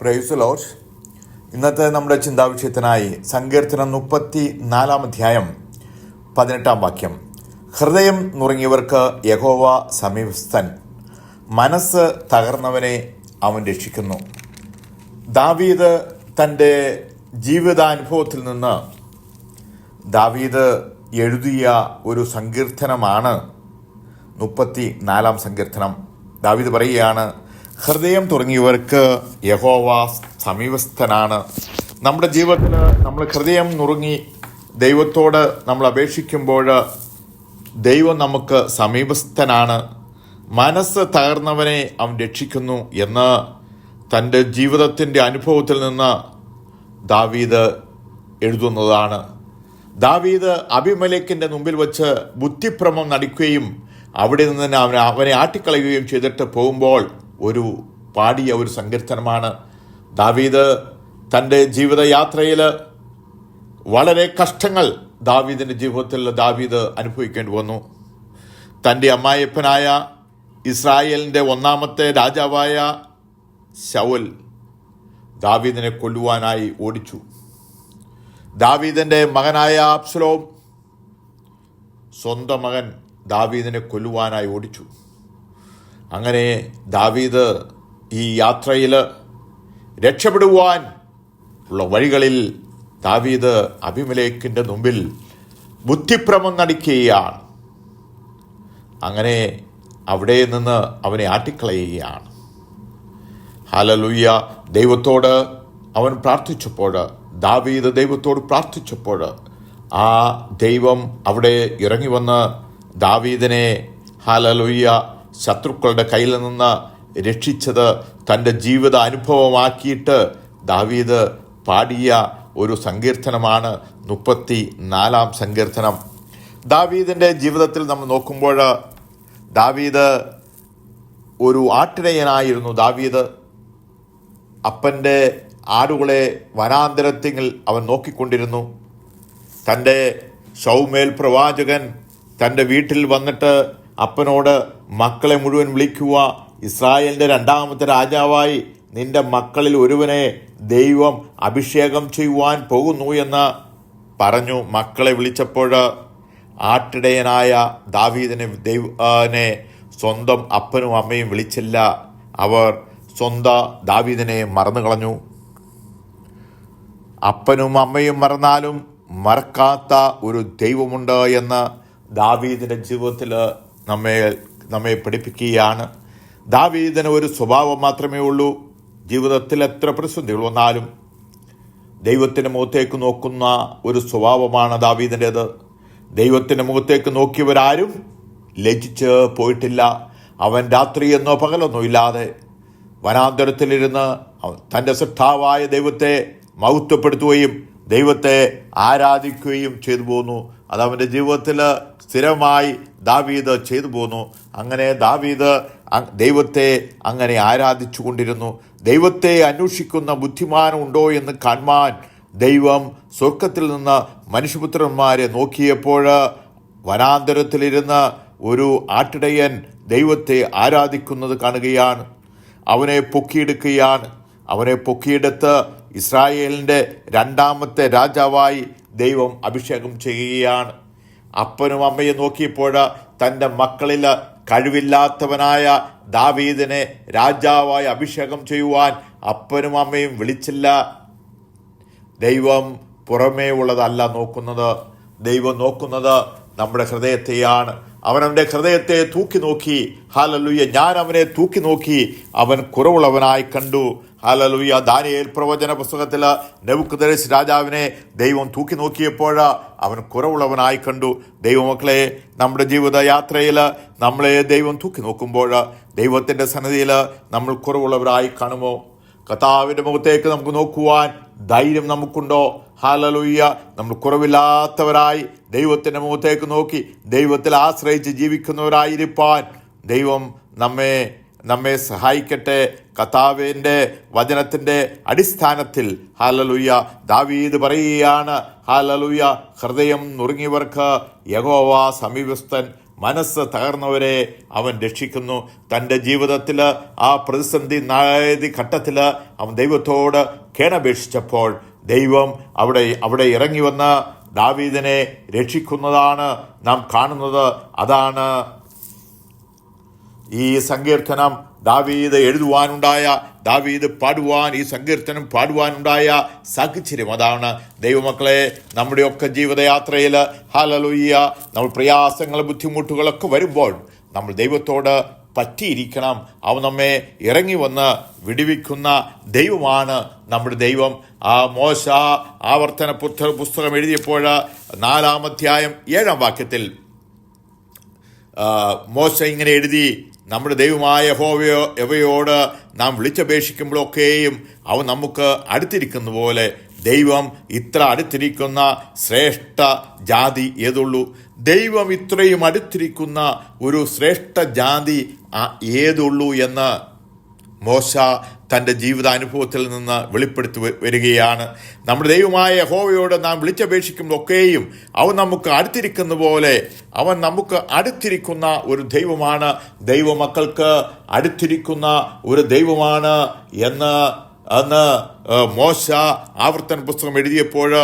Price load ഇന്നത്തെ നമ്മുടെ ചിന്താവിഷയത്തിനായി സങ്കീർത്തനം മുപ്പത്തി നാലാം അധ്യായം പതിനെട്ടാം വാക്യം. ഹൃദയം നുറങ്ങിയവർക്ക് യഹോവ സമീപസ്ഥൻ. മനസ്സ് തകർന്നവനെ അവൻ രക്ഷിക്കുന്നു. ദാവീദ് തന്റെ ജീവിതാനുഭവത്തിൽ നിന്ന് ദാവീദ് എഴുതിയ ഒരു സങ്കീർത്തനമാണ് മുപ്പത്തി നാലാം സങ്കീർത്തനം. ദാവീദ് പറയുകയാണ് ഹൃദയം തുടങ്ങിയവർക്ക് യഹോവ സമീപസ്ഥനാണ്. നമ്മുടെ ജീവിതത്തിൽ നമ്മൾ ഹൃദയം നുറുങ്ങി ദൈവത്തോട് നമ്മൾ അപേക്ഷിക്കുമ്പോൾ ദൈവം നമുക്ക് സമീപസ്ഥനാണ്. മനസ്സ് തകർന്നവനെ അവൻ രക്ഷിക്കുന്നു എന്ന് തന്റെ ജീവിതത്തിന്റെ അനുഭവത്തിൽ നിന്ന് ദാവീദ് എഴുതുന്നതാണ്. ദാവീദ് അഭിമലേക്കിന്റെ മുമ്പിൽ വച്ച് ബുദ്ധിഭ്രമം നടിക്കുകയും അവിടെ നിന്ന് തന്നെ അവനെ അവനെ ആട്ടിക്കളയുകയും ചെയ്തിട്ട് പോകുമ്പോൾ ഒരു പാടിയ ഒരു സങ്കീർത്തനമാണ്. ദാവീദ് തന്റെ ജീവിതയാത്രയിൽ വളരെ കഷ്ടങ്ങൾ ദാവീദിന്റെ ജീവിതത്തിൽ ദാവീദ് അനുഭവിക്കേണ്ടി വന്നു. തന്റെ അമ്മായിയപ്പനായ ഇസ്രായേലിന്റെ ഒന്നാമത്തെ രാജാവായ ശൗൽ ദാവീദിനെ കൊല്ലുവാനായി ഓടിച്ചു. ദാവീദിന്റെ മകനായ അബ്സലോം സ്വന്തം മകൻ ദാവീദിനെ കൊല്ലുവാനായി ഓടിച്ചു. അങ്ങനെ ദാവീദ് ഈ യാത്രയിൽ രക്ഷപ്പെടുവാൻ ഉള്ള വഴികളിൽ ദാവീദ് അഭിമലേഖിന്റെ മുമ്പിൽ ബുദ്ധിഭ്രമം നടിക്കുകയാണ്. അങ്ങനെ അവിടെ നിന്ന് അവനെ ആട്ടിക്കളയുകയാണ്. ഹലലുയ്യ ദൈവത്തോട് അവൻ പ്രാർത്ഥിച്ചപ്പോൾ ദാവീദ് ദൈവത്തോട് പ്രാർത്ഥിച്ചപ്പോൾ ആ ദൈവം അവിടെ ഇറങ്ങി വന്ന് ദാവീദിനെ ഹലലുയ്യ ശത്രുക്കളുടെ കയ്യിൽ നിന്ന് രക്ഷിച്ചത് തന്റെ ജീവിത അനുഭവമാക്കിയിട്ട് ദാവീദ് പാടിയ ഒരു സങ്കീർത്തനമാണ് മുപ്പത്തി നാലാം സങ്കീർത്തനം. ദാവീദിന്റെ ജീവിതത്തിൽ നമ്മൾ നോക്കുമ്പോൾ ദാവീദ് ഒരു ആട്ടിടയനായിരുന്നു. ദാവീദ് അപ്പന്റെ ആടുകളെ വനാന്തരത്തിൽ അവൻ നോക്കിക്കൊണ്ടിരുന്നു. തന്റെ ഷൗമേൽ പ്രവാചകൻ തന്റെ വീട്ടിൽ വന്നിട്ട് അപ്പനോട് മക്കളെ മുഴുവൻ വിളിക്കുക. ഇസ്രായേലിന്റെ രണ്ടാമത്തെ രാജാവായി നിന്റെ മക്കളിൽ ഒരുവനെ ദൈവം അഭിഷേകം ചെയ്യുവാൻ പോകുന്നു എന്ന് പറഞ്ഞു മക്കളെ വിളിച്ചപ്പോൾ ആട്ടിടയനായ ദാവീദിനെ ദൈവനെ സ്വന്തം അപ്പനും അമ്മയും വിളിച്ചില്ല. അവർ സ്വന്തം ദാവീദിനെ മറന്നു കളഞ്ഞു. അപ്പനും അമ്മയും മറന്നാലും മറക്കാത്ത ഒരു ദൈവമുണ്ട് എന്ന് ദാവീദിന്റെ ജീവിതത്തിൽ നമ്മെ നമ്മെ പഠിപ്പിക്കുകയാണ്. ദാവീദിന് ഒരു സ്വഭാവം മാത്രമേ ഉള്ളൂ. ജീവിതത്തിൽ എത്ര പ്രതിസന്ധികൾ വന്നാലും ദൈവത്തിന്റെ മുഖത്തേക്ക് നോക്കുന്ന ഒരു സ്വഭാവമാണ് ദാവീദിന്റേത് ദൈവത്തിന്റെ മുഖത്തേക്ക് നോക്കിയവരാരും ലജിച്ച് പോയിട്ടില്ല. അവൻ രാത്രിയെന്നോ പകലൊന്നോ ഇല്ലാതെ വനാന്തരത്തിലിരുന്ന് തന്റെ സൃഷ്ടാവായ ദൈവത്തെ മഹത്വപ്പെടുത്തുകയും ദൈവത്തെ ആരാധിക്കുകയും ചെയ്തു പോന്നു. അത് അവന്റെ ജീവിതത്തിൽ സ്ഥിരമായി ദാവീദ് ചെയ്തു പോന്നു. അങ്ങനെ ദാവീദ് ദൈവത്തെ അങ്ങനെ ആരാധിച്ചു കൊണ്ടിരുന്നു. ദൈവത്തെ അന്വേഷിക്കുന്ന ബുദ്ധിമാനുണ്ടോ എന്ന് കാണുവാൻ ദൈവം സ്വർഗത്തിൽ നിന്ന് മനുഷ്യപുത്രന്മാരെ നോക്കിയപ്പോൾ വനാന്തരത്തിലിരുന്ന് ഒരു ആട്ടിടയൻ ദൈവത്തെ ആരാധിക്കുന്നത് കാണുകയാണ്. അവനെ പൊക്കിയെടുക്കുകയാണ്. അവനെ പൊക്കിയെടുത്ത് ഇസ്രായേലിന്റെ രണ്ടാമത്തെ രാജാവായി ദൈവം അഭിഷേകം ചെയ്യുകയാണ്. അപ്പനും അമ്മയും നോക്കിയപ്പോൾ തന്റെ മക്കളിൽ കഴിവില്ലാത്തവനായ ദാവീദിനെ രാജാവായി അഭിഷേകം ചെയ്യുവാൻ അപ്പനും അമ്മയും വിളിച്ചില്ല. ദൈവം പുറമേ ഉള്ളതല്ല നോക്കുന്നത്. ദൈവം നോക്കുന്നത് നമ്മുടെ ഹൃദയത്തെയാണ്. അവൻ അവന്റെ ഹൃദയത്തെ തൂക്കി നോക്കി. ഹാലലുയ്യ ഞാൻ അവനെ തൂക്കി നോക്കി. അവൻ കുറവുള്ളവനായി കണ്ടു. ഹാലലുയ്യ ദാനിയേൽ പ്രവചന പുസ്തകത്തിൽ നെബുക്കുദരസ് രാജാവിനെ ദൈവം തൂക്കി നോക്കിയപ്പോൾ അവൻ കുറവുള്ളവനായി കണ്ടു. ദൈവമക്കളെ നമ്മുടെ ജീവിത യാത്രയിൽ നമ്മളെ ദൈവം തൂക്കി നോക്കുമ്പോൾ ദൈവത്തിന്റെ സന്നദ്ധിയിൽ നമ്മൾ കുറവുള്ളവരായി കാണുമോ? കഥാവിന്റെ മുഖത്തേക്ക് നമുക്ക് നോക്കുവാൻ ധൈര്യം നമുക്കുണ്ടോ? ഹാലലുയ്യ നമ്മൾ കുറവില്ലാത്തവരായി ദൈവത്തിന്റെ മുഖത്തേക്ക് നോക്കി ദൈവത്തിൽ ആശ്രയിച്ച് ജീവിക്കുന്നവരായിരിക്കാൻ ദൈവം നമ്മെ നമ്മെ സഹായിക്കട്ടെ. കഥാവിന്റെ വചനത്തിന്റെ അടിസ്ഥാനത്തിൽ ഹാലലുയ്യ ദാവീദ് പറയുകയാണ് ഹാലലുയ്യ ഹൃദയം നുറുങ്ങിയവർക്ക് യഹോവ സമീപസ്ഥൻ മനസ്സ് തകർന്നവരെ അവൻ രക്ഷിക്കുന്നു. തന്റെ ജീവിതത്തിൽ ആ പ്രതിസന്ധി നായതി ഘട്ടത്തിൽ അവൻ ദൈവത്തോട് കേണപേക്ഷിച്ചപ്പോൾ ദൈവം അവിടെ അവിടെ ഇറങ്ങി വന്ന് ദാവീദിനെ രക്ഷിക്കുന്നതാണ് നാം കാണുന്നത്. അതാണ് ഈ സങ്കീർത്തനം. ദാവീദ് എഴുതുവാനുണ്ടായ ദാവീദ് പാടുവാൻ ഈ സങ്കീർത്തനം പാടുവാനുണ്ടായ സാഹചര്യം അതാണ്. ദൈവമക്കളെ നമ്മുടെയൊക്കെ ജീവിതയാത്രയിൽ ഹാലലുയ്യ നമ്മൾ പ്രയാസങ്ങൾ ബുദ്ധിമുട്ടുകളൊക്കെ വരുമ്പോൾ നമ്മൾ ദൈവത്തോട് പറ്റിയിരിക്കണം. അവൻ നമ്മെ ഇറങ്ങി വന്ന് വിടിവിക്കുന്ന ദൈവമാണ് നമ്മുടെ ദൈവം. ആ മോശ ആവർത്തന പുസ്തക എഴുതിയപ്പോൾ നാലാമധ്യായം ഏഴാം വാക്യത്തിൽ മോശ ഇങ്ങനെ എഴുതി നമ്മുടെ ദൈവമായ ഹോവയോ എവയോട് നാം വിളിച്ചപേക്ഷിക്കുമ്പോഴൊക്കെയും അവ നമുക്ക് അടുത്തിരിക്കുന്ന പോലെ ദൈവം ഇത്ര അടുത്തിരിക്കുന്ന ശ്രേഷ്ഠ ജാതി ഏതുള്ളൂ? ദൈവം ഇത്രയും അടുത്തിരിക്കുന്ന ഒരു ശ്രേഷ്ഠ ജാതി ഏതുള്ളൂ? എന്ന് മോശ തന്റെ ജീവിതാനുഭവത്തിൽ നിന്ന് വെളിപ്പെടുത്തി വരികയാണ്. നമ്മുടെ ദൈവമായ ഹോവയോട് നാം വിളിച്ചപേക്ഷിക്കുമ്പോഴൊക്കെയും അവൻ നമുക്ക് അടുത്തിരിക്കുന്ന പോലെ അവൻ നമുക്ക് അടുത്തിരിക്കുന്ന ഒരു ദൈവമാണ്. ദൈവമക്കൾക്ക് അടുത്തിരിക്കുന്ന ഒരു ദൈവമാണ് എന്ന് അന്ന് മോശ ആവർത്തന പുസ്തകം എഴുതിയപ്പോൾ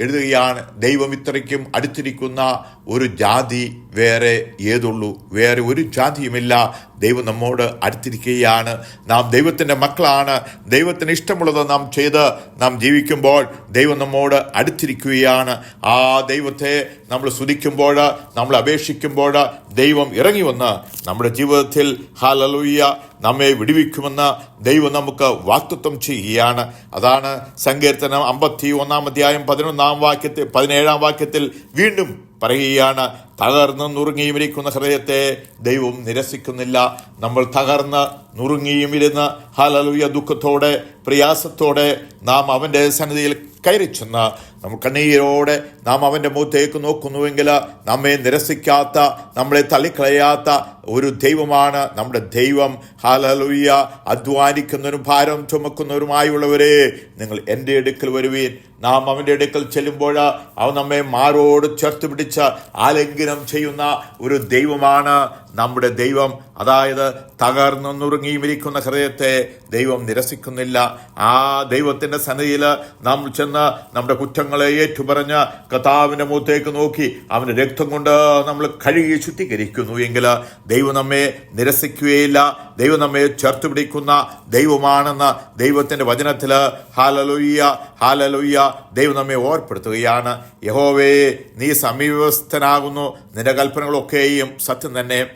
എഴുതുകയാണ് ദൈവം ഇത്രയ്ക്കും അടുത്തിരിക്കുന്ന ഒരു ജാതി വേറെ ഏതുള്ളൂ. വേറെ ഒരു ജാതിയുമില്ല. ദൈവം നമ്മോട് അടുത്തിരിക്കുകയാണ്. നാം ദൈവത്തിന്റെ മക്കളാണ്. ദൈവത്തിന് ഇഷ്ടമുള്ളത് നാം ചെയ്ത് നാം ജീവിക്കുമ്പോൾ ദൈവം നമ്മോട് അടുത്തിരിക്കുകയാണ്. ആ ദൈവത്തെ നമ്മൾ സ്തുതിക്കുമ്പോൾ നമ്മൾ അപേക്ഷിക്കുമ്പോൾ ദൈവം ഇറങ്ങി വന്ന് നമ്മുടെ ജീവിതത്തിൽ ഹാലലുയ്യ നമ്മെ വിടുവിക്കുമെന്ന് ദൈവം നമുക്ക് വാക്തത്വം ചെയ്യുകയാണ്. അതാണ് സങ്കീർത്തനം അമ്പത്തി ഒന്നാം അധ്യായം പതിനൊന്നാം വാക്യത്തിൽ പതിനേഴാം വാക്യത്തിൽ വീണ്ടും പറയുകയാണ് തകർന്ന് നുറുങ്ങിയും ഇരിക്കുന്ന ഹൃദയത്തെ ദൈവം നിരസിക്കുന്നില്ല. നമ്മൾ തകർന്ന് നുറുങ്ങിയും ഇരുന്ന് ഹലലുയ ദുഃഖത്തോടെ പ്രയാസത്തോടെ നാം അവന്റെ സന്നിധിയിൽ കയറി ചെന്ന് കണ്ണീരോടെ നാം അവന്റെ മുഖത്തേക്ക് നോക്കുന്നുവെങ്കിൽ നമ്മെ നിരസിക്കാത്ത നമ്മളെ തള്ളിക്കളയാത്ത ഒരു ദൈവമാണ് നമ്മുടെ ദൈവം. ഹാലലുയ്യ അധ്വാനിക്കുന്നവരും ഭാരം ചുമക്കുന്നവരുമായുള്ളവരെ നിങ്ങൾ എന്റെ അടുക്കൽ വരുവീൻ. നാം അവന്റെ അടുക്കൽ ചെല്ലുമ്പോൾ അവൻ നമ്മെ മാറോട് ചേർത്ത് പിടിച്ച് ആലിംഗനം ചെയ്യുന്ന ഒരു ദൈവമാണ് നമ്മുടെ ദൈവം. അതായത് തകർന്നു നുറുങ്ങിയുമിരിക്കുന്ന ഹൃദയത്തെ ദൈവം നിരസിക്കുന്നില്ല. ആ ദൈവത്തിന്റെ സന്നിധിയിൽ നാം ചെന്ന് നമ്മുടെ കുറ്റങ്ങളെ ഏറ്റുപറഞ്ഞ കഥാവിന്റെ മുഖത്തേക്ക് നോക്കി അവന്റെ രക്തം കൊണ്ട് നമ്മൾ കഴുകി ശുദ്ധീകരിക്കുന്നു. എങ്കിൽ ദൈവം നമ്മെ നിരസിക്കുകയില്ല. ദൈവം നമ്മെ ചേർത്ത് പിടിക്കുന്ന ദൈവമാണെന്ന് ദൈവത്തിന്റെ വചനത്തിൽ ഹാലലൊയ്യ ഹാലലൊയ്യ ദൈവം നമ്മെ ഓർപ്പെടുത്തുകയാണ്. യഹോവേ നീ സമീപസ്ഥനാകുന്നു. നിന്റെ കൽപ്പനകളൊക്കെയും സത്യം തന്നെ.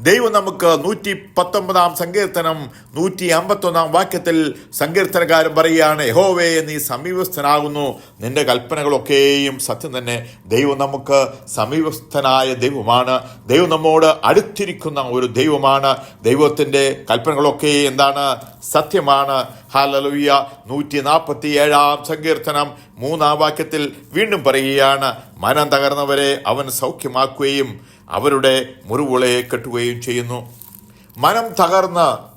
ദൈവം നമുക്ക് നൂറ്റി പത്തൊമ്പതാം സങ്കീർത്തനം നൂറ്റി അമ്പത്തൊന്നാം വാക്യത്തിൽ സങ്കീർത്തനകാരൻ പറയുകയാണ് യഹോവേ നീ സമീപസ്ഥനാകുന്നു. നിന്റെ കൽപ്പനകളൊക്കെയും സത്യം തന്നെ. ദൈവം നമുക്ക് സമീപസ്ഥനായ ദൈവമാണ്. ദൈവം നമ്മോട് അടുത്തിരിക്കുന്ന ഒരു ദൈവമാണ്. ദൈവത്തിന്റെ കൽപ്പനകളൊക്കെ എന്താണ്? സത്യമാണ്. ഹാലലുയ്യ നൂറ്റി നാൽപ്പത്തി ഏഴാം സങ്കീർത്തനം മൂന്നാം വാക്യത്തിൽ വീണ്ടും പറയുകയാണ് മനം തകർന്നവരെ അവൻ സൗഖ്യമാക്കുകയും അവരുടെ മുറിവുകളെ കെട്ടുകയും ചെയ്യുന്നു. മനം തകർന്ന്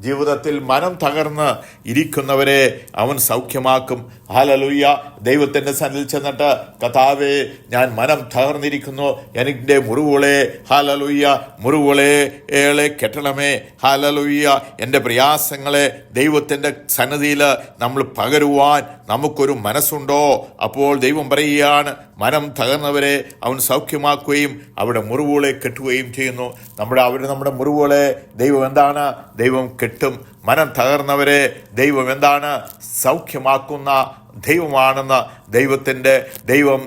ജീവിതത്തിൽ മനം തകർന്ന് ഇരിക്കുന്നവരെ അവൻ സൗഖ്യമാക്കും. ഹാലലുയ്യ ദൈവത്തിന്റെ സന്നിൽ ചെന്നിട്ട് കഥാവേ ഞാൻ മനം തകർന്നിരിക്കുന്നു. എന്റെ മുറിവുകളെ ഹാലലുയ്യ മുറിവുകളെ ഏളെ കെട്ടണമേ. ഹാലലുയ്യ എന്റെ പ്രയാസങ്ങളെ ദൈവത്തിന്റെ സന്നിധിയിൽ നമ്മൾ പകരുവാൻ നമുക്കൊരു മനസ്സുണ്ടോ? അപ്പോൾ ദൈവം പറയുകയാണ് മനം തകർന്നവരെ അവൻ സൗഖ്യമാക്കുകയും അവിടെ മുറിവുകളെ കെട്ടുകയും ചെയ്യുന്നു. നമ്മുടെ അവർ നമ്മുടെ മുറിവുകളെ ദൈവം എന്താണ്? ദൈവം കെട്ടും മനം തകർന്നവരെ ദൈവം എന്താണ് സൗഖ്യമാക്കുന്ന ദൈവമാണെന്ന് ദൈവത്തിന്റെ ദൈവം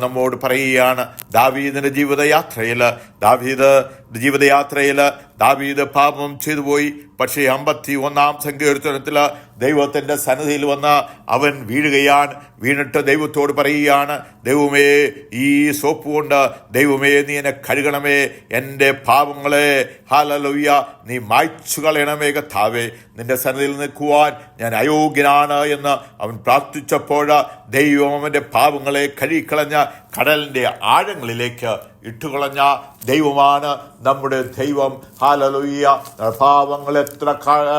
നമ്മോട് പറയുകയാണ്. ദാവീദിന്റെ ജീവിതയാത്രയിൽ ദാവീദ് ജീവിതയാത്രയിൽ ദാവീദ് പാപം ചെയ്തു പോയി. പക്ഷേ അമ്പത്തി ഒന്നാം സങ്കീർത്തനത്തിൽ ദൈവത്തിന്റെ സന്നിധിയിൽ വന്ന് അവൻ വീഴുകയാണ്. വീണിട്ട് ദൈവത്തോട് പറയുകയാണ് ദൈവമേ ഈ സോപ്പ് കൊണ്ട് ദൈവമേ നീ എന്നെ കഴുകണമേ. എന്റെ പാപങ്ങളെ ഹാലലൊയ്യ നീ മായ്ച്ചു കളയണമേ കഥാവേ നിന്റെ സന്നിധിയിൽ നിൽക്കുവാൻ ഞാൻ അയോഗ്യനാണ് എന്ന് അവൻ പ്രാർത്ഥിച്ചപ്പോൾ ദൈവം അവന്റെ പാപങ്ങളെ കഴുകിക്കളഞ്ഞ കടലിന്റെ ആഴങ്ങളിലേക്ക് ഇട്ടുകളഞ്ഞ ദൈവമാണ് നമ്മുടെ ദൈവം. ഹാലലുയ്യ പാവങ്ങൾ എത്ര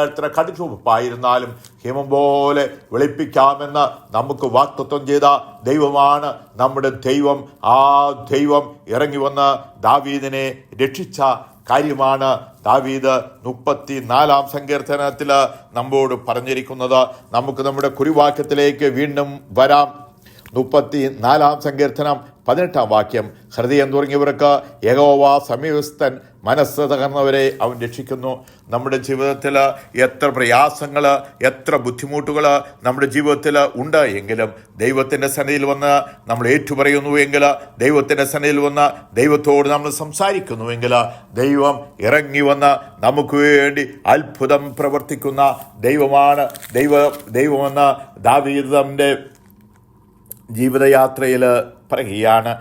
എത്ര കടിച്ചുപ്പായിരുന്നാലും ഹിമം പോലെ വെളുപ്പിക്കാമെന്ന് നമുക്ക് വാക്തത്വം ചെയ്ത ദൈവമാണ് നമ്മുടെ ദൈവം. ആ ദൈവം ഇറങ്ങി വന്ന് ദാവീദിനെ രക്ഷിച്ച കാര്യമാണ് ദാവീദ് മുപ്പത്തി നാലാം സങ്കീർത്തനത്തിൽ നമ്മോട് പറഞ്ഞിരിക്കുന്നത്. നമുക്ക് നമ്മുടെ കുരുവാക്യത്തിലേക്ക് വീണ്ടും വരാം. മുപ്പത്തി നാലാം സങ്കീർത്തനം പതിനെട്ടാം വാക്യം. ഹൃദയം തുടങ്ങിയവർക്ക് ഏകോവ സമീപസ്ഥൻ മനസ്സ് തകർന്നവരെ അവൻ രക്ഷിക്കുന്നു. നമ്മുടെ ജീവിതത്തിൽ എത്ര പ്രയാസങ്ങൾ എത്ര ബുദ്ധിമുട്ടുകൾ നമ്മുടെ ജീവിതത്തിൽ ഉണ്ട് എങ്കിലും ദൈവത്തിന്റെ സന്നിധിയിൽ വന്ന് നമ്മൾ ഏറ്റുപറയുന്നു എങ്കിൽ ദൈവത്തിന്റെ സന്നിധിയിൽ വന്ന് ദൈവത്തോട് നമ്മൾ സംസാരിക്കുന്നുവെങ്കിൽ ദൈവം ഇറങ്ങി വന്ന് നമുക്ക് വേണ്ടി അത്ഭുതം പ്രവർത്തിക്കുന്ന ദൈവമാണ്. ദൈവ ദൈവമെന്ന് ദാവീദന്റെ ജീവിതയാത്രയിൽ പറയുകയാണ്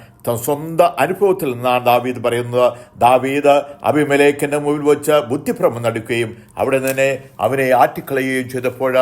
സ്വന്തം അനുഭവത്തിൽ നിന്നാണ് ദാവീദ് പറയുന്നത്. ദാവീദ് അഭിമലേഖന്റെ മുമ്പിൽ വെച്ച് ബുദ്ധിഭ്രമം നടക്കുകയും അവിടെ നിന്ന് അവനെ ആറ്റിക്കളയുകയും ചെയ്തപ്പോൾ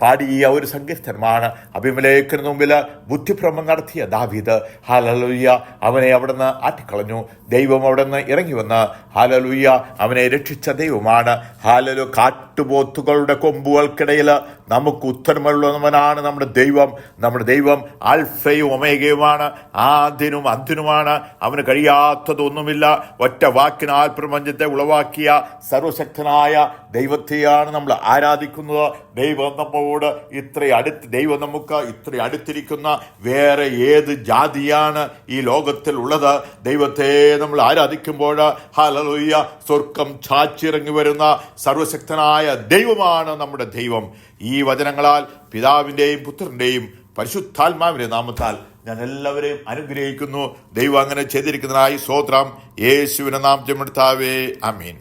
പാടിയ ഒരു സങ്കീർത്തനമാണ് അഭിമലേഖന് മുമ്പിൽ ബുദ്ധിഭ്രമം നടത്തിയ ദാവീദ്. ഹാലലുയ്യ അവനെ അവിടുന്ന് ആട്ടിക്കളഞ്ഞു. ദൈവം അവിടുന്ന് ഇറങ്ങി വന്ന് ഹാലലുയ്യ അവനെ രക്ഷിച്ച ദൈവമാണ്. ഹാലലു കാട്ടുപോത്തുകളുടെ കൊമ്പുകൾക്കിടയിൽ നമുക്ക് ഉത്തരമുള്ളവനാണ് നമ്മുടെ ദൈവം. നമ്മുടെ ദൈവം ആൽഫയും ഒമേഗയുമാണ്. ആദ്യനും അന്തിനുമാണ്. അവന് കഴിയാത്തതൊന്നുമില്ല. ഒറ്റ വാക്കിനാൽ പ്രപഞ്ചത്തെ ഉളവാക്കിയ സർവശക്തനായ ദൈവത്തെയാണ് നമ്മൾ ആരാധിക്കുന്നത്. ദൈവം നമ്മോട് ഇത്ര അടുത്ത് ദൈവം നമുക്ക് ഇത്ര അടുത്തിരിക്കുന്ന വേറെ ഏത് ജാതിയാണ് ഈ ലോകത്തിൽ ഉള്ളത്? ദൈവത്തെ നമ്മൾ ആരാധിക്കുമ്പോൾ ഹലലുയ്യ സ്വർഗം ചാച്ചിറങ്ങി വരുന്ന സർവശക്തനായ ദൈവമാണ് നമ്മുടെ ദൈവം. ഈ വചനങ്ങളാൽ പിതാവിന്റെയും പുത്രന്റെയും പരിശുദ്ധാത്മാവിന്റെ നാമത്താൽ ഞാൻ എല്ലാവരെയും അനുഗ്രഹിക്കുന്നു. ദൈവം അങ്ങനെ ചെയ്തിരിക്കുന്നതിനായി സ്വോത്രം യേശുവിനെ നാം ചെമ്മെടുത്താവേ അമീൻ